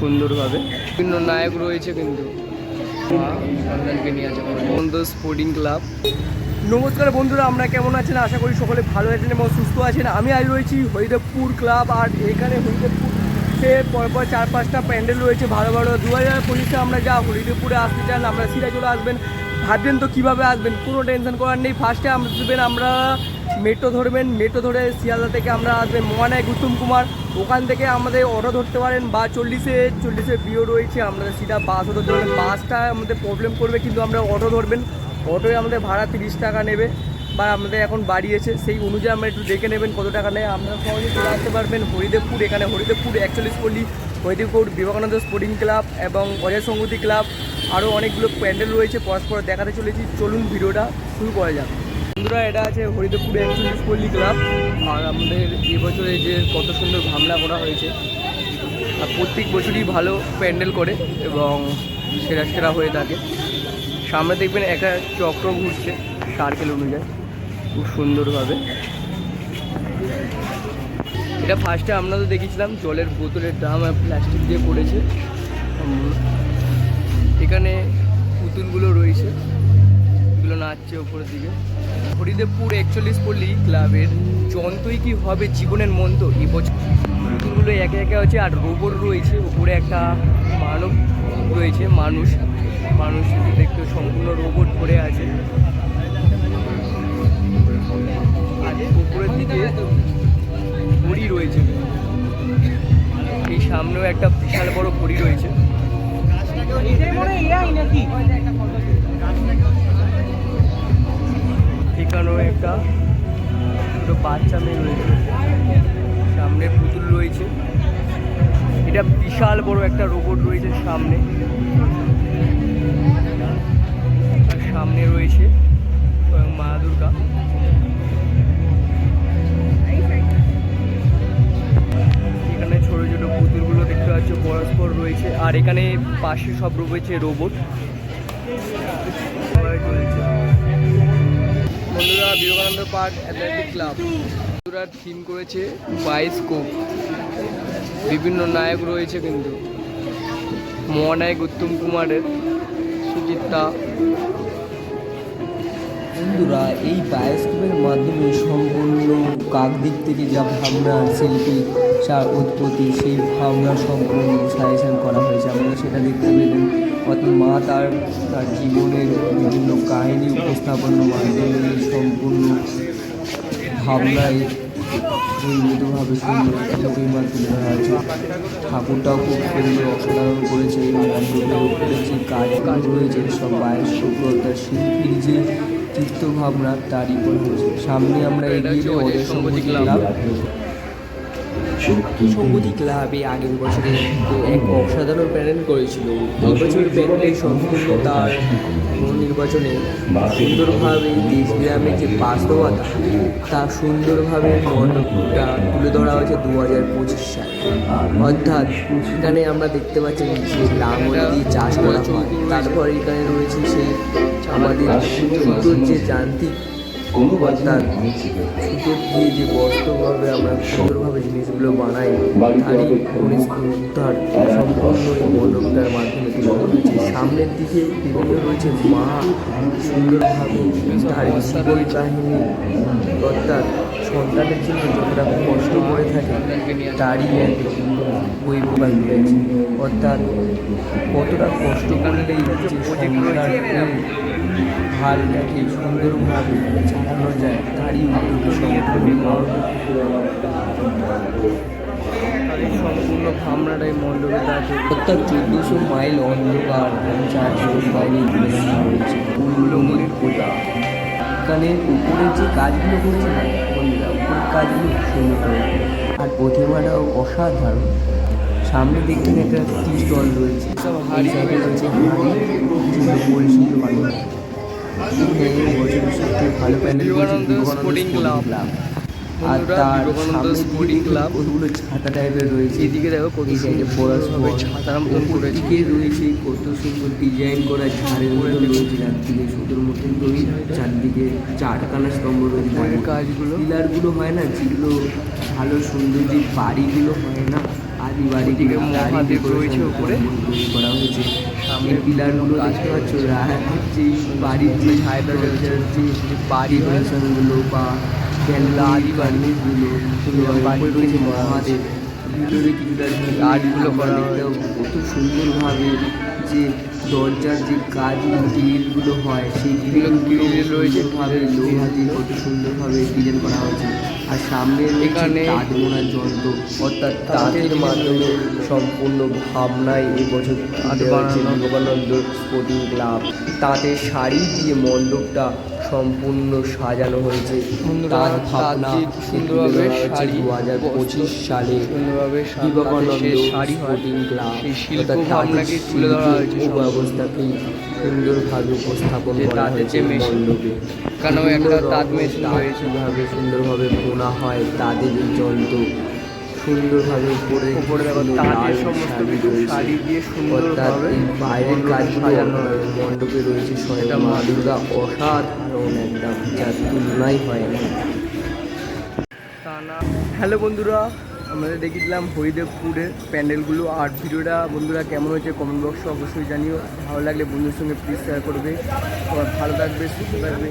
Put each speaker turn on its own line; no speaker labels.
সুন্দরভাবে। বিভিন্ন নায়ক রয়েছে কিন্তু। সন্তানকে নিয়ে আছে বন্ধু। স্পোর্টিং ক্লাব নমস্কার বন্ধুরা আমরা কেমন আছেন? আশা করি সকলে ভালো আছেন এবং সুস্থ আছেন। আমি আজ রয়েছি হরিদেবপুর ক্লাব আর এখানে হরিদেবপুর সে পরপর চার পাঁচটা প্যান্ডেল রয়েছে ভালো ভালো দু হাজার পঁচিশে আমরা যা হরিদেবপুরে আসতে চান আমরা সিরা চলে আসবেন। ভাববেন তো কীভাবে আসবেন? কোনো টেনশন করার নেই। ফার্স্টে আসবেন আমরা মেট্রো ধরবেন, মেট্রো ধরে শিয়ালদা থেকে আমরা আসবেন মহানায়ক উত্তম কুমার। ওখান থেকে আমাদের অটো ধরতে পারেন বা চল্লিশে চল্লিশে বিও রয়েছে আপনাদের সিধা বাস ধরতে ধরবেন। বাসটা আমাদের প্রবলেম করবে, কিন্তু আমরা অটো ধরবেন। অটোয় আমাদের ভাড়া তিরিশ টাকা নেবে বা আমাদের এখন বাড়িয়েছে সেই অনুযায়ী আমরা একটু দেখে নেবেন কত টাকা নেয়। আপনারা সহজে চলে আসতে পারবেন হরিদেবপুর, এখানে হরিদেবপুর একচল্লিশ পল্লী, হরিদেবপুর বিবেকানন্দ স্পোর্টিং ক্লাব এবং অজয় সংগতি ক্লাব। আরও অনেকগুলো প্যান্ডেল রয়েছে, পরস্পর দেখাতে চলেছি। চলুন ভিডিওটা শুরু করা যাক। বন্ধুরা, এটা আছে হরিদেবপুর একচল্লিশ পল্লী ক্লাব আর আমাদের এবছরে যে কত সুন্দর ভাবনা করা হয়েছে, আর প্রত্যেক বছরই ভালো প্যান্ডেল করে এবং সেরা সেরা হয়ে থাকে। সামনে দেখবেন একটা চক্র ঘুরছে সার্কেল অনুযায়ী। খুব সুন্দরভাবে। এটা ফার্স্টে আমরা তো দেখেছিলাম, জলের বোতলের ড্রাম আর প্লাস্টিক দিয়ে পড়েছে। এখানে পুতুলগুলো রয়েছে। এগুলো নাচছে ওপরের দিকে। হরিদেবপুর একচল্লিশ পল্লী ক্লাবের যন্ত্রই কি হবে জীবনের মন্ত্র? এই বছর পুতুলগুলো একে একে আছে আর রোবট রয়েছে উপরে একটা মানব রয়েছে, মানুষ। মানুষ দেখতে সম্পূর্ণ রোবট পড়ে আছে। একটা ছোটো বাচ্চা মেয়ে রয়েছে। সামনে পুতুল রয়েছে। এটা বিশাল বড় একটা রোবট রয়েছে সামনে। সামনে রয়েছে মা দুর্গা। এখানে ছোট ছোট পুতুলগুলো দেখতে পাচ্ছ, পরস্পর রয়েছে। আর এখানে পাশে সব রয়েছে রোবট বন্ধুরা বিবেকানন্দ পার্ক অ্যাথলেটিক ক্লাব। বন্ধুরা থিম করেছে বায়োস্কোপ বিভিন্ন নায়ক রয়েছে কিন্তু। মহানায়ক উত্তম কুমারের সুচিত্রা
বন্ধুরা, এই বায়োস্কোপের মাধ্যমে সম্পূর্ণ কাক দিক থেকে যা ভাবনা, শিল্পী যার উৎপত্তি, সেই ভাবনা সম্পূর্ণ সাজেশন করা হয়েছে। আপনারা সেটা দেখতে পেলেন। অর্থাৎ মা তার তার জীবনের বিভিন্ন কাহিনী উপস্থাপনের মাধ্যমে সম্পূর্ণ ভাবনায় পরিমিতভাবে সুন্দর তুলে ধরা হয়েছে ঠাকুরটাও খুব সুন্দর অসাধারণ করেছে এবং যে কাজগুলো রয়েছে, সব বায়োস্কোপ অর্থাৎ শিল্পীর যে চিত্তভাবনা তারই করে সামনে আমরা এগিয়ে ওদের সম্পত্তি ক্লাব সম্পত্তি ক্লাবে আগের বছরে এক অসাধারণ প্যানেল করেছিল। এই বছর প্যানেলের সম্পূর্ণ তার নির্বাচনে সুন্দরভাবে দেশগ্রামের যে বাস্তবতা, তা সুন্দরভাবে মণ্ডপটা তুলে ধরা হয়েছে দু হাজার পঁচিশ সালে। অর্থাৎ এখানে আমরা দেখতে পাচ্ছি যে লাঙল দিয়ে চাষ করা হয়। তারপর এখানে রয়েছে সেই আমাদের যে যান্ত্রিক অর্থাৎ সুতোর দিয়ে যে বস্ত্রভাবে আমরা সুন্দরভাবে জিনিসগুলো বানাই তারই সম্পূর্ণ এই মণ্ডপটার মাধ্যমে তুলে সামনের দিকে বিভিন্ন রয়েছে মা সুন্দরভাবে তার জীবন কাহিনী অর্থাৎ সন্তানের জন্য যতটা কষ্ট করে থাকে তারই এক প্রকাশ পেয়েছে। অর্থাৎ কতটা কষ্ট করলেই যে সন্তান প্রেম সুন্দরভাবে
এই সম্পূর্ণ ভাবনাটাই মণ্ডপে থাকে
অর্থাৎ চোদ্দোশো মাইল অন্ধকার চারশো বাইরে মনের পূজা এখানে উপরের যে কাজগুলো করেছে না বন্ধুরা উপরের কাজগুলো সুন্দর আর প্রতিমাটাও অসাধারণ সামনে দেখবেন একটা টি স্টল রয়েছে সাইডে রয়েছে ভালো প্যান্ডেল
স্পোর্টিং ক্লাব।
আর তার
স্পোর্টিং ক্লাব।
কতগুলো ছাতা টাইপের রয়েছে।
এদিকে দেখো কত
সাইডে
ছাতার মতন করেছে।
রয়েছে কত সুন্দর ডিজাইন করা ঝাড়ের রয়েছে। চারদিকে সুন্দর মতন তৈরি। চারদিকে চারখানা স্তম্ভ রয়েছে।
কাজগুলো।
পিলারগুলো হয় না যেগুলো ভালো সুন্দর যে বাড়িগুলো হয় না আজ বাড়ি
ওদিকে মহাদেব রয়েছে উপরে।
করা হয়েছে।
সামনে
পিলারগুলো পাচ্ছ রা- যে বাড়ির যে ছায়াটা রয়েছে যে বাড়ি ডেকোরেশনগুলো বা খেলা আদি বার্নিশগুলো বাড়ি রয়েছে মহাদেব। ভিতরে কিছুটা
আর্টগুলো করা
হয় কত সুন্দরভাবে যে দরজার যে কাজ গ্রিলগুলো হয় সেই গ্রিলগুলো
গ্রিল রয়েছে,
ভাবে লোহা দিয়ে কত সুন্দরভাবে ডিজাইন করা হয়েছে। আর সামনে এখানে বোনার যন্ত্র।
অর্থাৎ
তাঁতের মাধ্যমে সম্পূর্ণ ভাবনায় এই
বছর।
Vivekananda sporting club. তাঁতের শাড়ি দিয়ে মণ্ডপটা সম্পূর্ণ সাজানো হয়েছে। তাঁত ভাবনা
সুন্দরভাবে শাড়ি,
দু হাজার পঁচিশ সালে বিবেকানন্দ স্পোর্টিং ক্লাব অর্থাৎ শিল্প। ব্যবস্থাকে সুন্দরভাবে উপস্থাপন করা হয়েছে মণ্ডপে। বিভিন্ন
একটা
রকম
মেশিন
তাঁত সুন্দরভাবে বোনা হয় তাদের এই যন্ত্র সুন্দরভাবে উপরে
উপরে
লাল
সমস্ত
শাড়ি
কিছু শাড়ি দিয়ে সুন্দরভাবে
বাইরের কাজগুলো
সাজানো
মণ্ডপে রয়েছে স্বয়ং
মা
দুর্গা অসাধারণ একদম যার তুলনাই হয় না।
হ্যালো বন্ধুরা আমাদের দেখে দিলাম হরিদেবপুরের প্যান্ডেলগুলো। আর ভিডিওটা বন্ধুরা কেমন হয়েছে কমেন্ট বক্সে অবশ্যই জানিও। ভালো লাগলে বন্ধুর সঙ্গে প্লিজ শেয়ার করবে। সবাই ভালো থাকবে সুস্থ থাকবে।